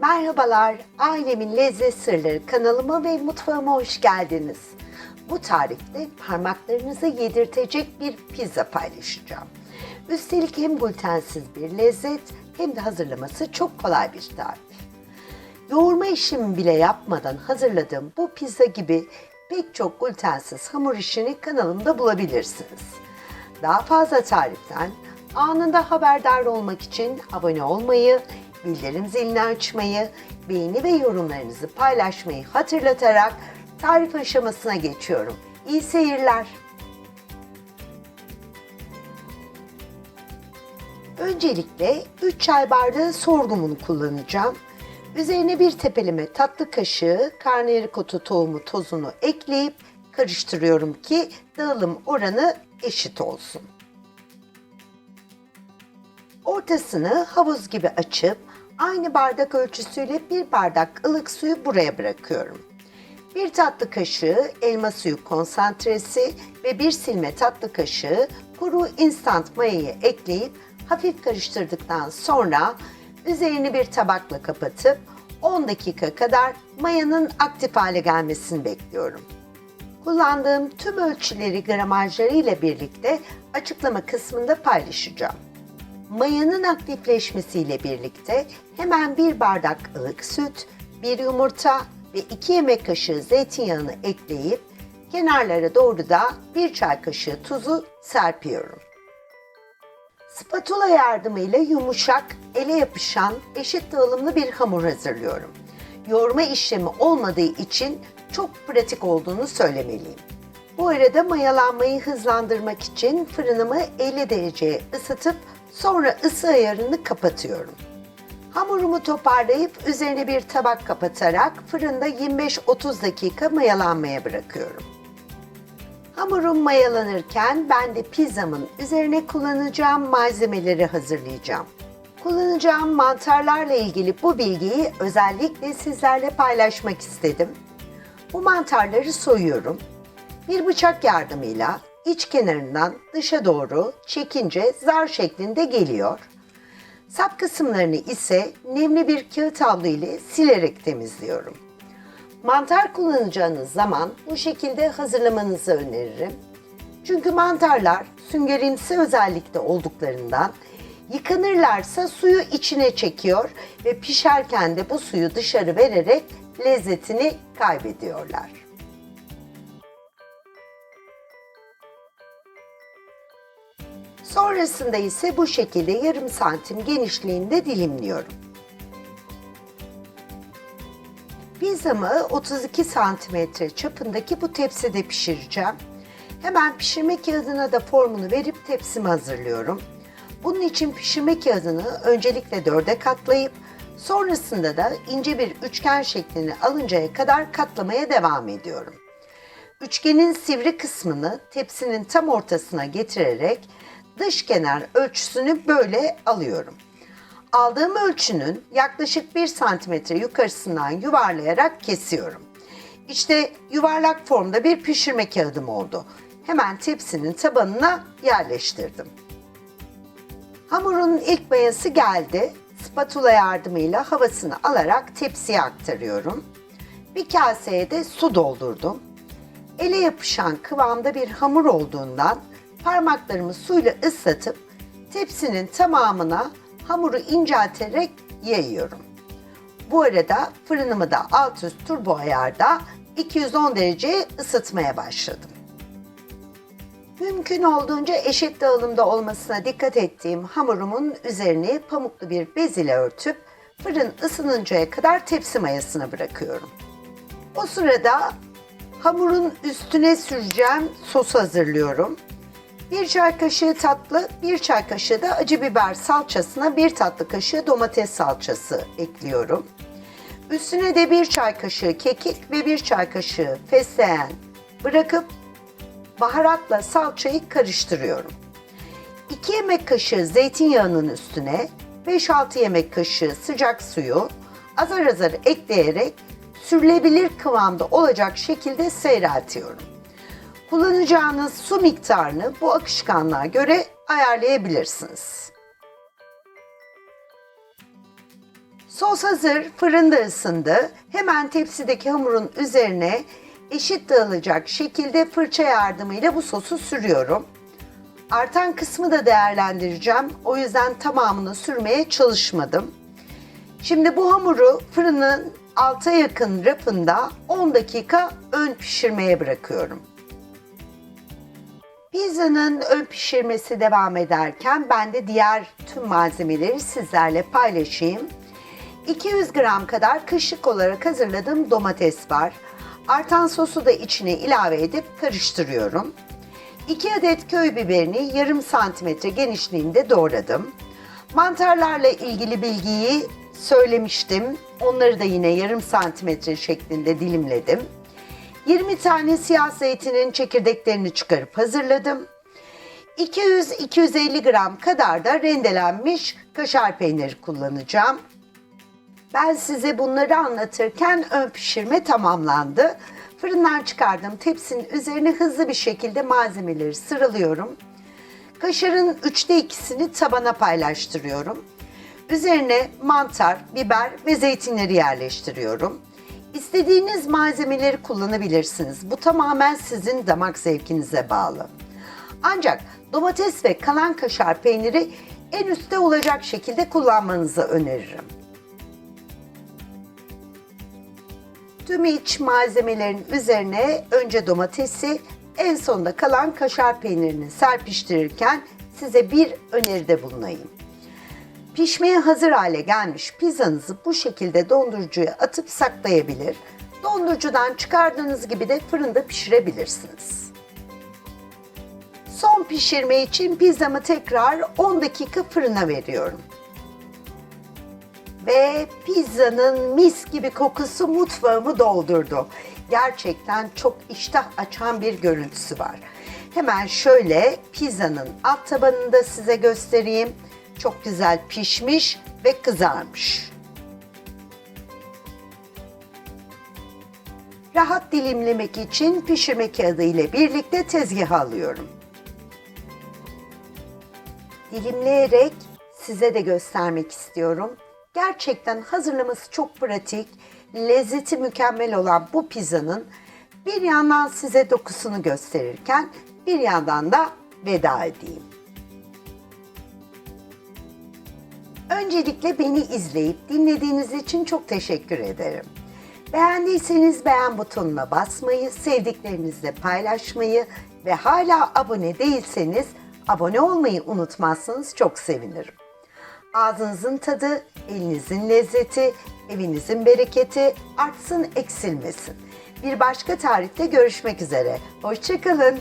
Merhabalar, ailemin lezzet sırları kanalıma ve mutfağıma hoş geldiniz. Bu tarifte parmaklarınızı yedirtecek bir pizza paylaşacağım. Üstelik hem glutensiz bir lezzet hem de hazırlaması çok kolay bir tarif. Yoğurma işimi bile yapmadan hazırladığım bu pizza gibi pek çok glutensiz hamur işini kanalımda bulabilirsiniz. Daha fazla tariften anında haberdar olmak için abone olmayı, bildirim zilini açmayı, beğeni ve yorumlarınızı paylaşmayı hatırlatarak tarif aşamasına geçiyorum. İyi seyirler. Öncelikle 3 çay bardağı sorgumunu kullanacağım. Üzerine bir tepeleme tatlı kaşığı karnıyarık otu tohumu tozunu ekleyip karıştırıyorum ki dağılım oranı eşit olsun. Ortasını havuz gibi açıp aynı bardak ölçüsüyle bir bardak ılık suyu buraya bırakıyorum. Bir tatlı kaşığı elma suyu konsantresi ve bir silme tatlı kaşığı kuru instant mayayı ekleyip hafif karıştırdıktan sonra üzerini bir tabakla kapatıp 10 dakika kadar mayanın aktif hale gelmesini bekliyorum. Kullandığım tüm ölçüleri gramajları ile birlikte açıklama kısmında paylaşacağım. Mayanın aktifleşmesiyle birlikte hemen bir bardak ılık süt, bir yumurta ve 2 yemek kaşığı zeytinyağını ekleyip kenarlara doğru da bir çay kaşığı tuzu serpiyorum. Spatula yardımıyla yumuşak, ele yapışan, eşit dağılımlı bir hamur hazırlıyorum. Yoğurma işlemi olmadığı için çok pratik olduğunu söylemeliyim. Bu arada mayalanmayı hızlandırmak için fırınımı 50 dereceye ısıtıp sonra ısı ayarını kapatıyorum. Hamurumu toparlayıp üzerine bir tabak kapatarak fırında 25-30 dakika mayalanmaya bırakıyorum. Hamurum mayalanırken ben de pizzamın üzerine kullanacağım malzemeleri hazırlayacağım. Kullanacağım mantarlarla ilgili bu bilgiyi özellikle sizlerle paylaşmak istedim. Bu mantarları soyuyorum. Bir bıçak yardımıyla iç kenarından dışa doğru çekince zar şeklinde geliyor. Sap kısımlarını ise nemli bir kağıt havlu ile silerek temizliyorum. Mantar kullanacağınız zaman bu şekilde hazırlamanızı öneririm. Çünkü mantarlar süngerimsi özellikte olduklarından yıkanırlarsa suyu içine çekiyor ve pişerken de bu suyu dışarı vererek lezzetini kaybediyorlar. Sonrasında ise bu şekilde yarım santim genişliğinde dilimliyorum. Pizzamı 32 santimetre çapındaki bu tepside pişireceğim. Hemen pişirme kağıdına da formunu verip tepsimi hazırlıyorum. Bunun için pişirme kağıdını öncelikle dörde katlayıp sonrasında da ince bir üçgen şeklini alıncaya kadar katlamaya devam ediyorum. Üçgenin sivri kısmını tepsinin tam ortasına getirerek dış kenar ölçüsünü böyle alıyorum. Aldığım ölçünün yaklaşık 1 santimetre yukarısından yuvarlayarak kesiyorum. İşte yuvarlak formda bir pişirme kağıdım oldu. Hemen tepsinin tabanına yerleştirdim. Hamurun ilk mayası geldi. Spatula yardımıyla havasını alarak tepsiye aktarıyorum. Bir kaseye de su doldurdum. Ele yapışan kıvamda bir hamur olduğundan parmaklarımı suyla ıslatıp tepsinin tamamına hamuru incelterek yayıyorum. Bu arada fırınımı da alt üst turbo ayarda 210 dereceye ısıtmaya başladım. Mümkün olduğunca eşit dağılımda olmasına dikkat ettiğim hamurumun üzerini pamuklu bir bez ile örtüp fırın ısınıncaya kadar tepsi mayasına bırakıyorum. O sırada hamurun üstüne süreceğim sosu hazırlıyorum. Bir çay kaşığı tatlı, bir çay kaşığı da acı biber salçasına bir tatlı kaşığı domates salçası ekliyorum. Üstüne de bir çay kaşığı kekik ve bir çay kaşığı fesleğen bırakıp baharatla salçayı karıştırıyorum. 2 yemek kaşığı zeytinyağının üstüne 5-6 yemek kaşığı sıcak suyu azar azar ekleyerek sürülebilir kıvamda olacak şekilde seyreltiyorum. Kullanacağınız su miktarını bu akışkanlığa göre ayarlayabilirsiniz. Sos hazır, fırında ısındı. Hemen tepsideki hamurun üzerine eşit dağılacak şekilde fırça yardımıyla bu sosu sürüyorum. Artan kısmı da değerlendireceğim. O yüzden tamamını sürmeye çalışmadım. Şimdi bu hamuru fırının alta yakın rafında 10 dakika ön pişirmeye bırakıyorum. Pizzanın ön pişirmesi devam ederken ben de diğer tüm malzemeleri sizlerle paylaşayım. 200 gram kadar kışlık olarak hazırladığım domates var. Artan sosu da içine ilave edip karıştırıyorum. 2 adet köy biberini yarım santimetre genişliğinde doğradım. Mantarlarla ilgili bilgiyi söylemiştim. Onları da yine yarım santimetre şeklinde dilimledim. 20 tane siyah zeytinin çekirdeklerini çıkarıp hazırladım. 200-250 gram kadar da rendelenmiş kaşar peyniri kullanacağım. Ben size bunları anlatırken ön pişirme tamamlandı. Fırından çıkardığım tepsinin üzerine hızlı bir şekilde malzemeleri sıralıyorum. Kaşarın üçte ikisini tabana paylaştırıyorum. Üzerine mantar, biber ve zeytinleri yerleştiriyorum. İstediğiniz malzemeleri kullanabilirsiniz. Bu tamamen sizin damak zevkinize bağlı. Ancak domates ve kalan kaşar peyniri en üstte olacak şekilde kullanmanızı öneririm. Tüm iç malzemelerin üzerine önce domatesi, en sonda kalan kaşar peynirini serpiştirirken size bir öneride bulunayım. Pişmeye hazır hale gelmiş pizzanızı bu şekilde dondurucuya atıp saklayabilir. Dondurucudan çıkardığınız gibi de fırında pişirebilirsiniz. Son pişirme için pizzamı tekrar 10 dakika fırına veriyorum. Ve pizzanın mis gibi kokusu mutfağımı doldurdu. Gerçekten çok iştah açan bir görüntüsü var. Hemen şöyle pizzanın alt tabanını da size göstereyim. Çok güzel pişmiş ve kızarmış. Rahat dilimlemek için pişirme kağıdı ile birlikte tezgaha alıyorum. Dilimleyerek size de göstermek istiyorum. Gerçekten hazırlaması çok pratik, lezzeti mükemmel olan bu pizzanın bir yandan size dokusunu gösterirken bir yandan da veda edeyim. Öncelikle beni izleyip dinlediğiniz için çok teşekkür ederim. Beğendiyseniz beğen butonuna basmayı, sevdiklerinizle paylaşmayı ve hala abone değilseniz abone olmayı unutmazsanız çok sevinirim. Ağzınızın tadı, elinizin lezzeti, evinizin bereketi artsın eksilmesin. Bir başka tarihte görüşmek üzere. Hoşçakalın.